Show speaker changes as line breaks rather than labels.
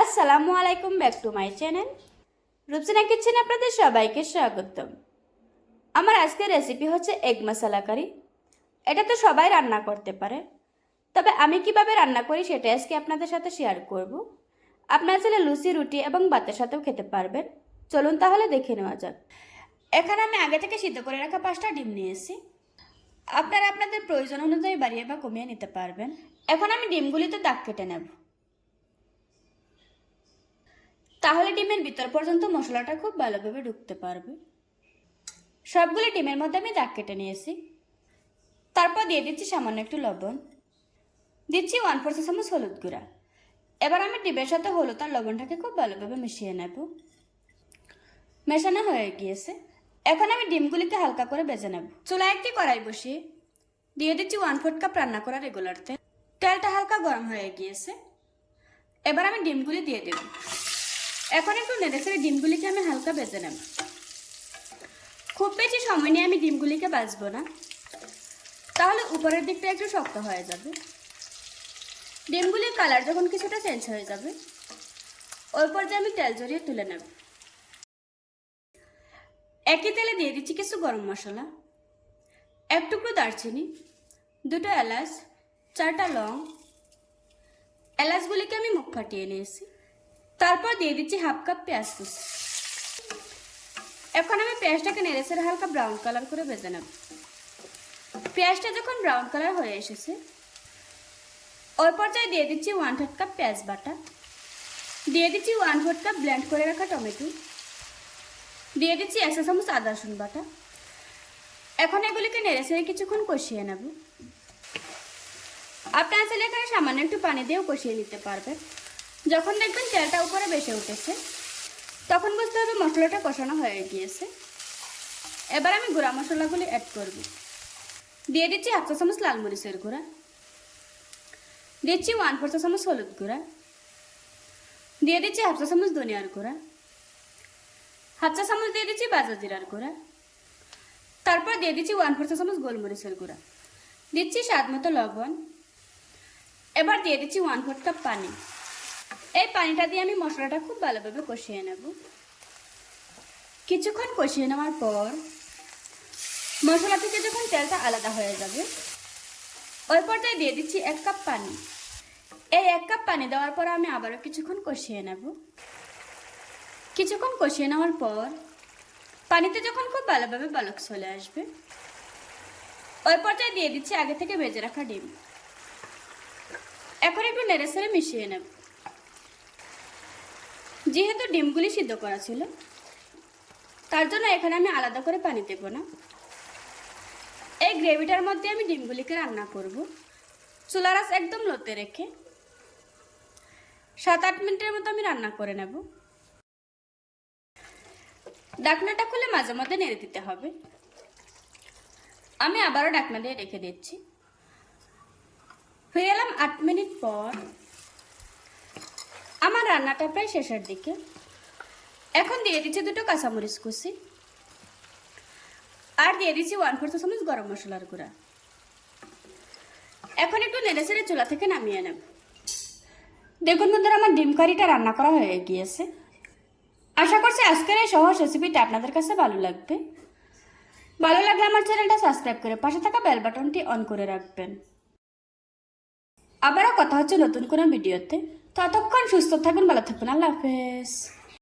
আসসালামু আলাইকুম, back to my channel. Rupsina kitchen আপনাদের সবাইকে স্বাগতম। আমার আজকের রেসিপি হচ্ছে এগ মশলা কারি এটা তো সবাই রান্না করতে পারে। তবে আমি কীভাবে রান্না করি সেটা আজকে আপনাদের সাথে শেয়ার করব। আপনারা চাইলে লুচি, রুটি এবং ভাতের সাথেও খেতে পারবেন। চলুন তাহলে দেখে নেওয়া যাক। এখানে আমি আগে থেকে সিদ্ধ করে রাখা পাঁচটা ডিম নিয়েছি। আপনারা আপনাদের প্রয়োজন অনুযায়ী বাড়িয়ে বা কমিয়ে নিতে পারবেন। এখন আমি ডিমগুলিতে দাগ কেটে নেব। তাহলে ডিমের ভিতর পর্যন্ত মশলাটা খুব ভালোভাবে ঢুকতে পারবে। সবগুলো ডিমের মধ্যে আমি দাগ কেটে নিয়েছি। তারপর দিয়ে দিচ্ছি সামান্য একটু লবণ। দিচ্ছি ওয়ান ফোর চামচ হলুদ গুঁড়া। এবার আমি ডিমের সাথে হলুদ আর লবণটাকে খুব ভালোভাবে মিশিয়ে নেব। মেশানো হয়ে গিয়েছে। এখন আমি ডিমগুলিকে হালকা করে বেজে নেব। চুলায় একটি কড়াই বসিয়ে দিয়ে দিচ্ছি ওয়ান ফোর্থ কাপ রান্না করা রেগুলার তেল। তেলটা হালকা গরম হয়ে গিয়েছে। এবার আমি ডিমগুলি দিয়ে দেব। এখন একটু নেড়ে ছেড়ে ডিমগুলিকে আমি হালকা বেজে নেব। খুব বেশি সময় নিয়ে আমি ডিমগুলিকে বাজবো না। তাহলে উপরের দিকটা একটু শক্ত হয়ে যাবে। ডিমগুলির কালার যখন কিছুটা চেঞ্জ হয়ে যাবে, ওই পর্যায়ে আমি তেল জড়িয়ে তুলে নেব। একই তেলে দিয়ে দিচ্ছি কিছু গরম মশলা। এক টুকরো দারচিনি, দুটো এলাচ, চারটা লং। এলাচগুলিকে আমি মুখ ফাটিয়ে নিয়েছি। তারপর দিয়ে দিচ্ছি হাফ কাপ পেঁয়াজ কুচি। এখন আমি পেঁয়াজটাকে নেড়েছে হালকা ব্রাউন কালার করে ভেজে নেব। পেঁয়াজটা যখন ব্রাউন কালার হয়ে এসেছে, ওই পর্যায়ে দিয়ে দিচ্ছি ওয়ান থার্ড কাপ পেঁয়াজ বাটা। দিয়ে দিচ্ছি ওয়ান ফোর্থ কাপ ব্লেন্ড করে রাখা টমেটো। দিয়ে দিচ্ছি একশো চামচ আদা রসুন বাটা। এখন এগুলিকে নেড়ে ছেড়ে কিছুক্ষণ কষিয়ে নেব। আপনার চাইলে এখানে সামান্য একটু পানি দিয়েও কষিয়ে নিতে পারবেন। যখন দেখবেন তেলটা উপরে বেসে উঠেছে, তখন বুঝতে হবে মশলাটা কষানো হয়ে গিয়েছে। এবার আমি গুঁড়া মশলাগুলি অ্যাড করব। দিয়ে দিচ্ছি হাফ চা চামচ লাল মরিচের গুঁড়া। দিচ্ছি ওয়ান ফোর চা চামচ হলুদ গুঁড়া। দিয়ে দিচ্ছি হাফ চা চামচ ধনিয়ার গুঁড়া। হাফ চা চামচ দিয়ে দিচ্ছি বাজা জিরার গুঁড়া। তারপর দিয়ে দিচ্ছি ওয়ান ফোর চা চামচ গোলমরিচের গুঁড়া। দিচ্ছি স্বাদ মতো লবণ। এবার দিয়ে দিচ্ছি ওয়ান ফোর্থ কাপ পানি। এই পানিটা দিয়ে আমি মশলাটা খুব ভালোভাবে কষিয়ে নেব। কিছুক্ষণ কষিয়ে নেওয়ার পর মশলা থেকে যখন তেলটা আলাদা হয়ে যাবে, ওই পর্যায়ে দিয়ে দিচ্ছি এক কাপ পানি। এই এক কাপ পানি দেওয়ার পর আমি আবারও কিছুক্ষণ কষিয়ে নেব। কিছুক্ষণ কষিয়ে নেওয়ার পর পানিতে যখন খুব ভালোভাবে বালক চলে আসবে, ওই পর্যায়ে দিয়ে দিচ্ছি আগে থেকে ভেজে রাখা ডিম। এখন একটু নেড়ে সেড়ে মিশিয়ে নেব। যেহেতু ডিমগুলি সিদ্ধ করা ছিল, তার জন্য এখানে আমি আলাদা করে পানি দেব না। এই গ্রেভিটার মধ্যে আমি ডিমগুলিকে রান্না করব। চুলারাস একদম লোতে রেখে সাত আট মিনিটের মতো আমি রান্না করে নেব। ডাকনাটা খুলে মাঝে মধ্যে নেড়ে দিতে হবে। আমি আবারও ডাকনা দিয়ে রেখে দিচ্ছি। ফিরে এলাম আট মিনিট পর। আমার রান্নাটা প্রায় শেষের দিকে। এখন দিয়ে দিচ্ছি দুটো কাঁচামরিচ কুচি। আর দিয়ে দিচ্ছি ওয়ান ফোর্থ চামচ গরম মশলার গুঁড়া। এখন একটু নেড়ে ছেড়ে চুলা থেকে নামিয়ে নেব। দেখুন বন্ধুরা, আমার ডিম কারিটা রান্না করা হয়ে গিয়েছে। আশা করছি আজকের এই সহজ রেসিপিটা আপনাদের কাছে ভালো লাগবে। ভালো লাগলে আমার চ্যানেলটা সাবস্ক্রাইব করে পাশে থাকা বেল বাটনটি অন করে রাখবেন। আবারও কথা হচ্ছে নতুন কোনো ভিডিওতে ততক্ষণ সুস্থ থাকবেন ভালো থাকবেন আল্লাহ হাফেজ।